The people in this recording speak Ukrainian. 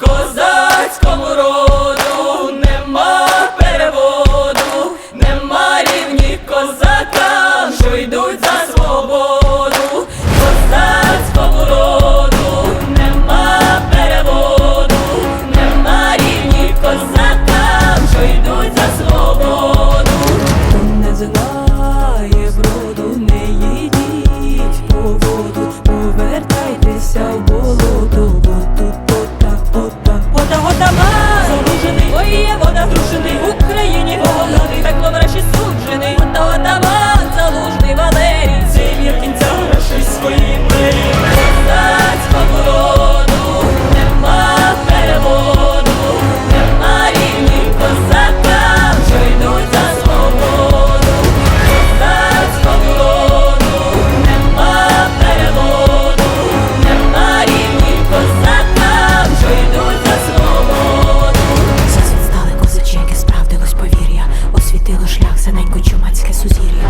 Cause синенько чумацьке сузір'я.